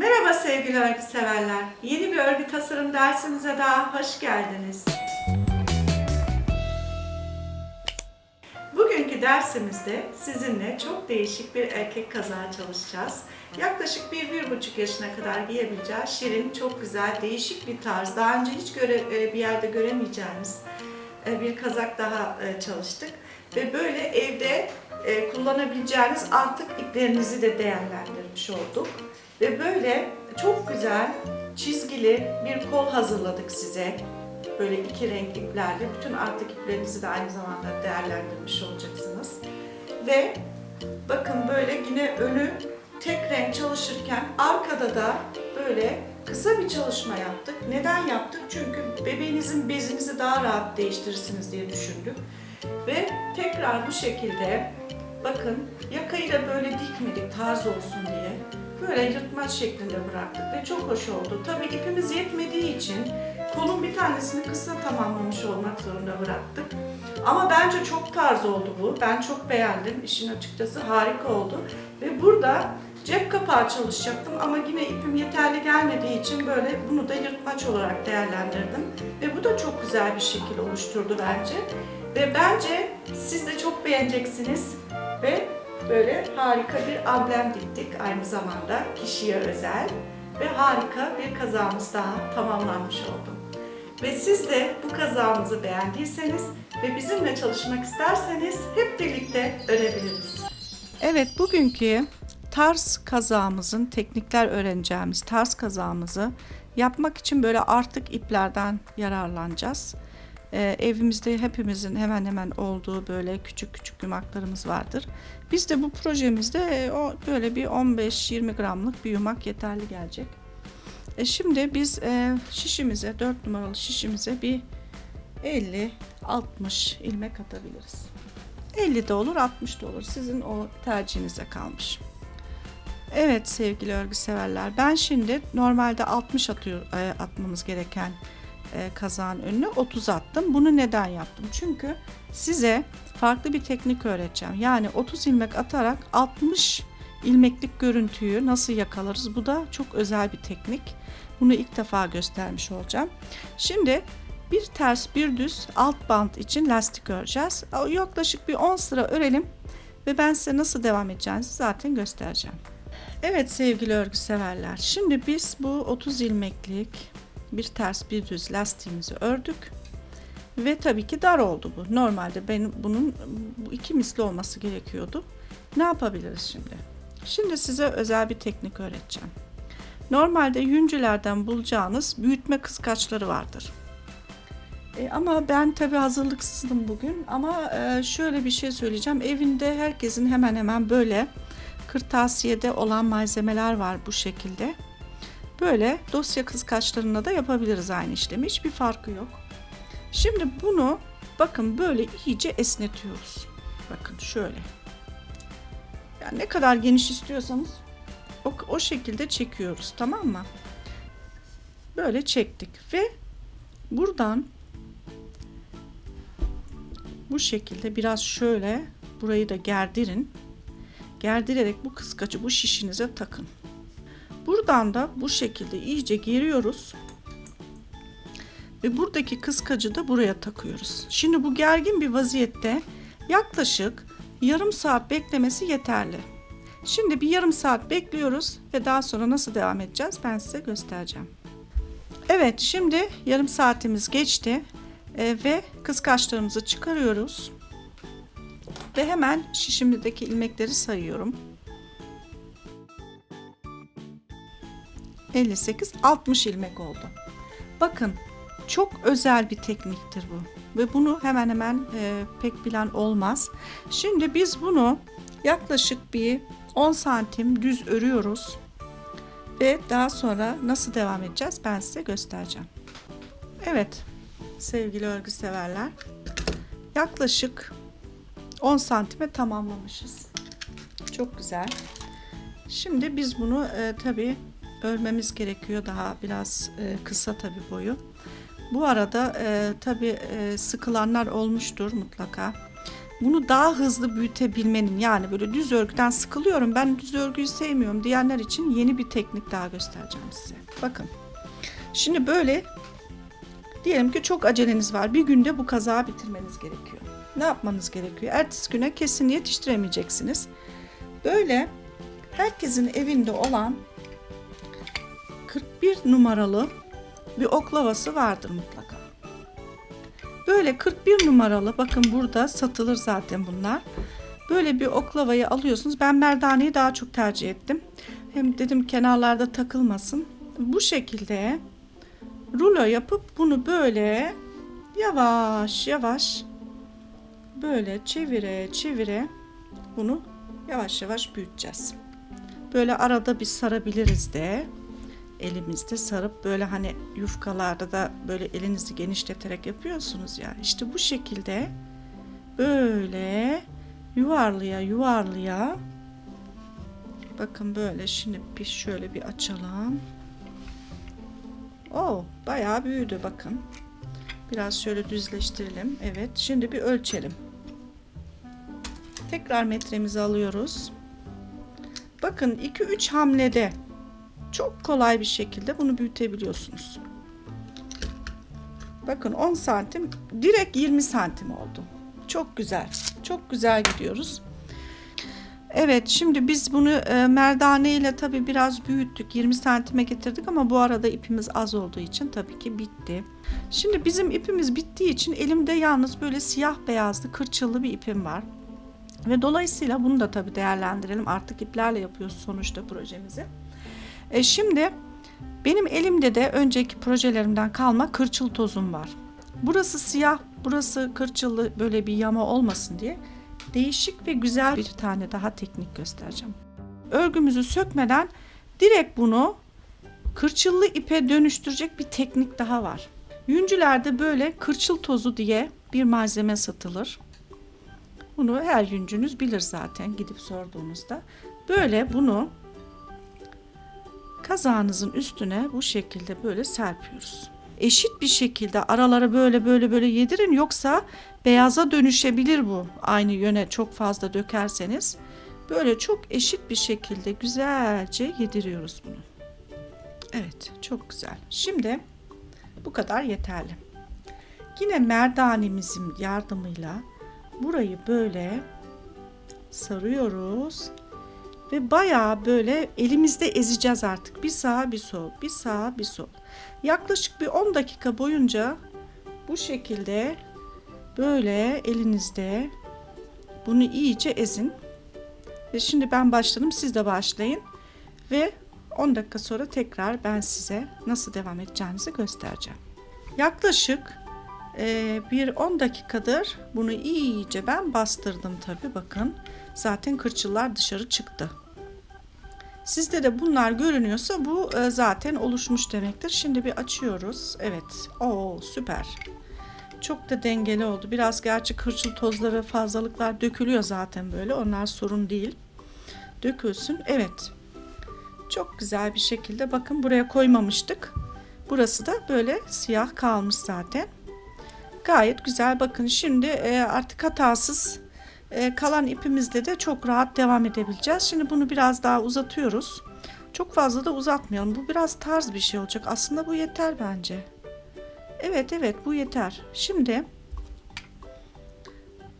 Merhaba sevgili örgü severler. Yeni bir örgü tasarım dersimize daha hoş geldiniz. Bugünkü dersimizde sizinle çok değişik bir erkek kazağı çalışacağız. Yaklaşık 1-1,5 yaşına kadar giyebileceği şirin, çok güzel, değişik bir tarz. Daha önce hiç göre, e, bir yerde göremeyeceğiniz e, bir kazak daha e, çalıştık. Ve böyle evde kullanabileceğiniz artık iplerinizi de değerlendirmiş olduk. Ve böyle çok güzel çizgili bir kol hazırladık size. Böyle iki renk iplerle bütün artık iplerinizi de aynı zamanda değerlendirmiş olacaksınız. Ve bakın böyle yine önü tek renk çalışırken arkada da böyle kısa bir çalışma yaptık. Neden yaptık? Çünkü bebeğinizin bezinizi daha rahat değiştirirsiniz diye düşündük. Ve tekrar bu şekilde bakın yakayı da böyle dikmedik tarz olsun diye. Böyle yırtmaç şeklinde bıraktık ve çok hoş oldu. Tabii ipimiz yetmediği için kolun bir tanesini kısa tamamlamış olmak zorunda bıraktık. Ama bence çok tarz oldu bu. Ben çok beğendim. İşin açıkçası harika oldu. Ve burada cep kapağı çalışacaktım ama yine ipim yeterli gelmediği için böyle bunu da yırtmaç olarak değerlendirdim. Ve bu da çok güzel bir şekil oluşturdu bence. Ve bence siz de çok beğeneceksiniz. Ve böyle harika bir amblem diktik aynı zamanda kişiye özel. Ve harika bir kazağımız daha tamamlanmış oldu. Ve siz de bu kazağımızı beğendiyseniz ve bizimle çalışmak isterseniz hep birlikte örebiliriz. Evet, bugünkü tarz kazağımızın, teknikler öğreneceğimiz tarz kazağımızı yapmak için böyle artık iplerden yararlanacağız. Ee, evimizde hepimizin hemen hemen olduğu böyle küçük küçük yumaklarımız vardır. Biz de bu projemizde e, o böyle bir 15-20 gramlık bir yumak yeterli gelecek. E şimdi biz e, şişimize 4 numaralı şişimize bir 50-60 ilmek atabiliriz. 50 de olur 60 da olur. Sizin o tercihinize kalmış. Evet sevgili örgü severler. Ben şimdi normalde 60 atıyor, e, atmamız gereken e, kazağın önüne 30 attım. Bunu neden yaptım? Çünkü size farklı bir teknik öğreteceğim. Yani 30 ilmek atarak 60 ilmeklik görüntüyü nasıl yakalarız? Bu da çok özel bir teknik. Bunu ilk defa göstermiş olacağım. Şimdi bir ters bir düz alt bant için lastik öreceğiz. Yaklaşık bir 10 sıra örelim ve ben size nasıl devam edeceğinizi zaten göstereceğim. Evet sevgili örgü severler. Şimdi biz bu 30 ilmeklik bir ters bir düz lastiğimizi ördük. Ve tabii ki dar oldu bu. Normalde benim bunun bu iki misli olması gerekiyordu. Ne yapabiliriz şimdi? Şimdi size özel bir teknik öğreteceğim. Normalde yüncülerden bulacağınız büyütme kıskaçları vardır. E, ama ben tabi hazırlıksızdım bugün ama e, şöyle bir şey söyleyeceğim. Evinde herkesin hemen hemen böyle kırtasiyede olan malzemeler var bu şekilde. Böyle dosya kıskaçlarına da yapabiliriz aynı işlemi. Hiçbir farkı yok. Şimdi bunu bakın böyle iyice esnetiyoruz. Bakın şöyle. Yani ne kadar geniş istiyorsanız o, o şekilde çekiyoruz tamam mı? Böyle çektik ve buradan bu şekilde biraz şöyle burayı da gerdirin. Gerdirerek bu kıskacı bu şişinize takın. Buradan da bu şekilde iyice geriyoruz. Ve buradaki kıskacı da buraya takıyoruz. Şimdi bu gergin bir vaziyette yaklaşık yarım saat beklemesi yeterli. Şimdi bir yarım saat bekliyoruz ve daha sonra nasıl devam edeceğiz ben size göstereceğim. Evet şimdi yarım saatimiz geçti e, ve kıskaçlarımızı çıkarıyoruz. Ve hemen şişimizdeki ilmekleri sayıyorum. 58 60 ilmek oldu. Bakın çok özel bir tekniktir bu ve bunu hemen hemen e, pek bilen olmaz. Şimdi biz bunu yaklaşık bir 10 santim düz örüyoruz ve daha sonra nasıl devam edeceğiz ben size göstereceğim. Evet sevgili örgü severler yaklaşık 10 santime tamamlamışız. Çok güzel. Şimdi biz bunu e, tabi örmemiz gerekiyor daha biraz e, kısa tabi boyu. Bu arada e, tabi e, sıkılanlar olmuştur mutlaka. bunu daha hızlı büyütebilmenin yani böyle düz örgüden sıkılıyorum ben düz örgüyü sevmiyorum diyenler için yeni bir teknik daha göstereceğim size. Bakın şimdi böyle diyelim ki çok aceleniz var bir günde bu kazağı bitirmeniz gerekiyor. Ne yapmanız gerekiyor? Ertesi güne kesin yetiştiremeyeceksiniz. Böyle herkesin evinde olan 41 numaralı bir oklavası vardır mutlaka. Böyle 41 numaralı bakın burada satılır zaten bunlar. Böyle bir oklavayı alıyorsunuz. Ben merdaneyi daha çok tercih ettim. Hem dedim kenarlarda takılmasın. Bu şekilde rulo yapıp bunu böyle yavaş yavaş böyle çevire çevire bunu yavaş yavaş büyüteceğiz. Böyle arada bir sarabiliriz de elimizde sarıp böyle hani yufkalarda da böyle elinizi genişleterek yapıyorsunuz ya. İşte bu şekilde böyle yuvarlıya yuvarlıya bakın böyle şimdi bir şöyle bir açalım. Oo bayağı büyüdü bakın. Biraz şöyle düzleştirelim. Evet şimdi bir ölçelim. Tekrar metremizi alıyoruz. Bakın 2-3 hamlede çok kolay bir şekilde bunu büyütebiliyorsunuz. Bakın 10 santim direkt 20 santim oldu. Çok güzel. Çok güzel gidiyoruz. Evet şimdi biz bunu e, merdane ile tabi biraz büyüttük. 20 santime getirdik ama bu arada ipimiz az olduğu için tabii ki bitti. Şimdi bizim ipimiz bittiği için elimde yalnız böyle siyah beyazlı kırçıllı bir ipim var. Ve dolayısıyla bunu da tabi değerlendirelim. Artık iplerle yapıyoruz sonuçta projemizi. E şimdi benim elimde de önceki projelerimden kalma kırçıl tozum var. Burası siyah, burası kırçıllı böyle bir yama olmasın diye değişik ve güzel bir tane daha teknik göstereceğim. Örgümüzü sökmeden direkt bunu kırçıllı ipe dönüştürecek bir teknik daha var. Yüncülerde böyle kırçıl tozu diye bir malzeme satılır. Bunu her yüncünüz bilir zaten gidip sorduğunuzda. Böyle bunu kazağınızın üstüne bu şekilde böyle serpiyoruz. Eşit bir şekilde aralara böyle böyle böyle yedirin yoksa beyaza dönüşebilir bu aynı yöne çok fazla dökerseniz. Böyle çok eşit bir şekilde güzelce yediriyoruz bunu. Evet çok güzel. Şimdi bu kadar yeterli. Yine merdanemizin yardımıyla burayı böyle sarıyoruz ve bayağı böyle elimizde ezeceğiz artık. Bir sağ bir sol, bir sağ bir sol. Yaklaşık bir 10 dakika boyunca bu şekilde böyle elinizde bunu iyice ezin. Ve şimdi ben başladım siz de başlayın. Ve 10 dakika sonra tekrar ben size nasıl devam edeceğinizi göstereceğim. Yaklaşık e, bir 10 dakikadır bunu iyice ben bastırdım tabi bakın. Zaten kırçıllar dışarı çıktı. Sizde de bunlar görünüyorsa bu e, zaten oluşmuş demektir. Şimdi bir açıyoruz. Evet. Oo süper. Çok da dengeli oldu. Biraz gerçi kırçıl tozları, fazlalıklar dökülüyor zaten böyle. Onlar sorun değil. Dökülsün. Evet. Çok güzel bir şekilde bakın buraya koymamıştık. Burası da böyle siyah kalmış zaten. Gayet güzel. Bakın şimdi e, artık hatasız e, kalan ipimizde de çok rahat devam edebileceğiz. Şimdi bunu biraz daha uzatıyoruz. Çok fazla da uzatmayalım. Bu biraz tarz bir şey olacak. Aslında bu yeter bence. Evet evet bu yeter. Şimdi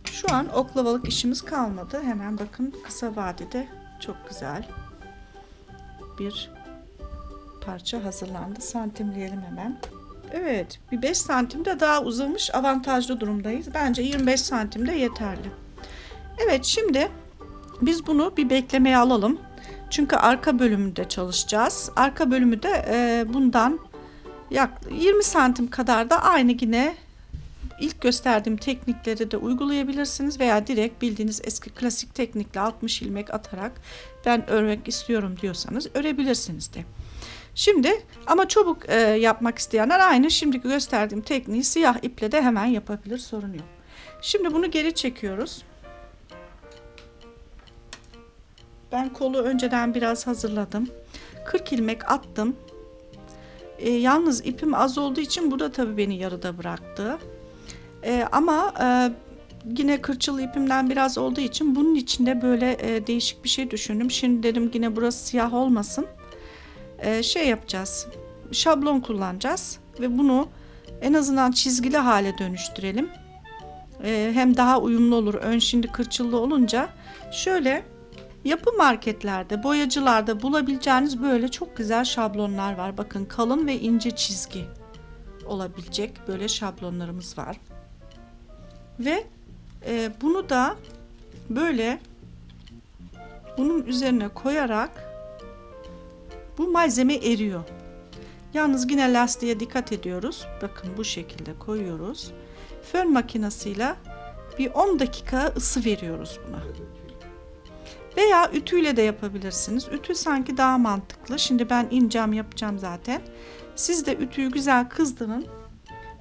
şu an oklavalık işimiz kalmadı. Hemen bakın kısa vadede çok güzel bir parça hazırlandı. Santimleyelim hemen. Evet bir 5 santimde daha uzamış avantajlı durumdayız. Bence 25 santimde yeterli. Evet şimdi biz bunu bir beklemeye alalım. Çünkü arka bölümünde çalışacağız. Arka bölümü de e, bundan yak 20 santim kadar da aynı yine ilk gösterdiğim teknikleri de uygulayabilirsiniz veya direkt bildiğiniz eski klasik teknikle 60 ilmek atarak ben örmek istiyorum diyorsanız örebilirsiniz de. Şimdi ama çabuk e, yapmak isteyenler aynı şimdiki gösterdiğim tekniği siyah iple de hemen yapabilir sorun yok. Şimdi bunu geri çekiyoruz. Ben kolu önceden biraz hazırladım. 40 ilmek attım. E, yalnız ipim az olduğu için bu da tabii beni yarıda bıraktı. E, ama e, yine kırçıl ipimden biraz olduğu için bunun içinde böyle e, değişik bir şey düşündüm. Şimdi dedim yine burası siyah olmasın. E, şey yapacağız. Şablon kullanacağız ve bunu en azından çizgili hale dönüştürelim. E, hem daha uyumlu olur. Ön şimdi kırçıllı olunca şöyle yapı marketlerde, boyacılarda bulabileceğiniz böyle çok güzel şablonlar var. Bakın kalın ve ince çizgi olabilecek böyle şablonlarımız var. Ve e, bunu da böyle bunun üzerine koyarak bu malzeme eriyor. Yalnız yine lastiğe dikkat ediyoruz. Bakın bu şekilde koyuyoruz. Fön makinesiyle bir 10 dakika ısı veriyoruz buna. Veya ütüyle de yapabilirsiniz. Ütü sanki daha mantıklı. Şimdi ben incam yapacağım zaten. Siz de ütüyü güzel kızdırın.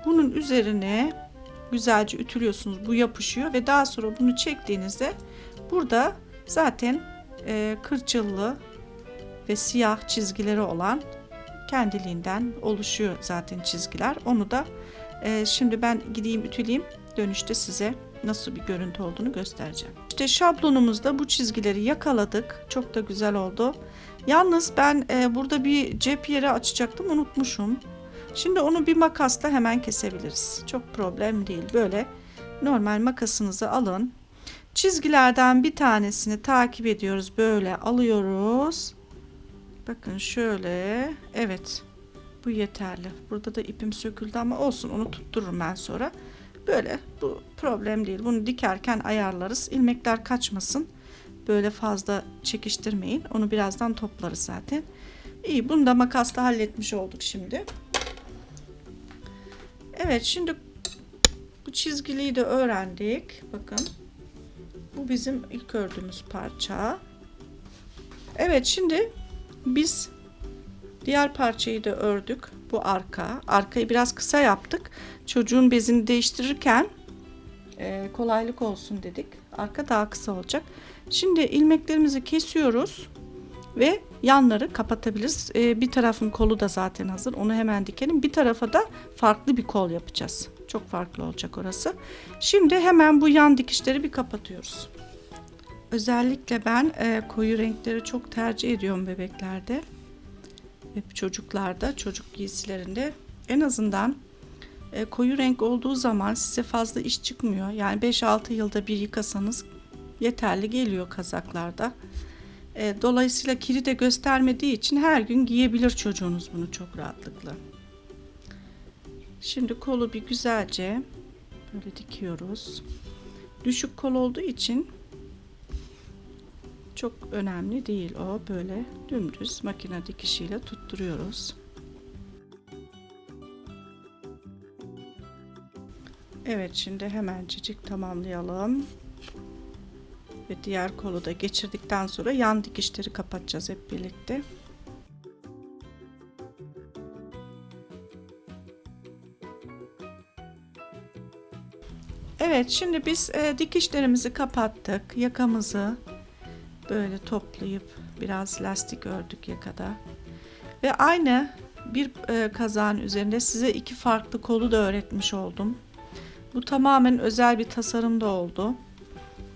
Bunun üzerine güzelce ütülüyorsunuz. Bu yapışıyor ve daha sonra bunu çektiğinizde burada zaten e, kırçıllı ve siyah çizgileri olan kendiliğinden oluşuyor zaten çizgiler. Onu da e, şimdi ben gideyim ütüleyeyim. Dönüşte size nasıl bir görüntü olduğunu göstereceğim. İşte şablonumuzda bu çizgileri yakaladık. Çok da güzel oldu. Yalnız ben e, burada bir cep yeri açacaktım unutmuşum. Şimdi onu bir makasla hemen kesebiliriz. Çok problem değil. Böyle normal makasınızı alın. Çizgilerden bir tanesini takip ediyoruz. Böyle alıyoruz. Bakın şöyle. Evet. Bu yeterli. Burada da ipim söküldü ama olsun onu tuttururum ben sonra. Böyle bu problem değil. Bunu dikerken ayarlarız. İlmekler kaçmasın. Böyle fazla çekiştirmeyin. Onu birazdan toplarız zaten. İyi bunu da makasla halletmiş olduk şimdi. Evet şimdi bu çizgiliyi de öğrendik. Bakın. Bu bizim ilk ördüğümüz parça. Evet şimdi biz diğer parçayı da ördük. Bu arka. Arkayı biraz kısa yaptık. Çocuğun bezini değiştirirken e, kolaylık olsun dedik. Arka daha kısa olacak. Şimdi ilmeklerimizi kesiyoruz ve yanları kapatabiliriz. E, bir tarafın kolu da zaten hazır. Onu hemen dikelim. Bir tarafa da farklı bir kol yapacağız. Çok farklı olacak orası. Şimdi hemen bu yan dikişleri bir kapatıyoruz. Özellikle ben e, koyu renkleri çok tercih ediyorum bebeklerde. Çocuklarda, çocuk giysilerinde en azından e, koyu renk olduğu zaman size fazla iş çıkmıyor. Yani 5-6 yılda bir yıkasanız yeterli geliyor kazaklarda. E, dolayısıyla kiri de göstermediği için her gün giyebilir çocuğunuz bunu çok rahatlıkla. Şimdi kolu bir güzelce böyle dikiyoruz. Düşük kol olduğu için çok önemli değil o böyle dümdüz makine dikişiyle tutturuyoruz. Evet şimdi hemencik tamamlayalım. Ve diğer kolu da geçirdikten sonra yan dikişleri kapatacağız hep birlikte. Evet şimdi biz e, dikişlerimizi kapattık. Yakamızı böyle toplayıp biraz lastik ördük yakada. Ve aynı bir e, kazağın üzerinde size iki farklı kolu da öğretmiş oldum. Bu tamamen özel bir tasarım da oldu.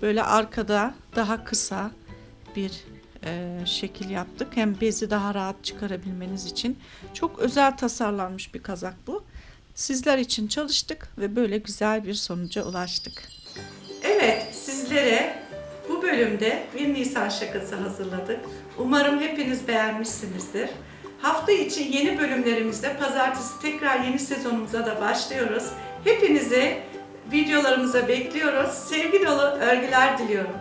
Böyle arkada daha kısa bir e, şekil yaptık. Hem bezi daha rahat çıkarabilmeniz için. Çok özel tasarlanmış bir kazak bu. Sizler için çalıştık ve böyle güzel bir sonuca ulaştık. Evet, sizlere bu bölümde bir Nisan şakası hazırladık. Umarım hepiniz beğenmişsinizdir. Hafta içi yeni bölümlerimizde pazartesi tekrar yeni sezonumuza da başlıyoruz. Hepinizi videolarımıza bekliyoruz. Sevgi dolu örgüler diliyorum.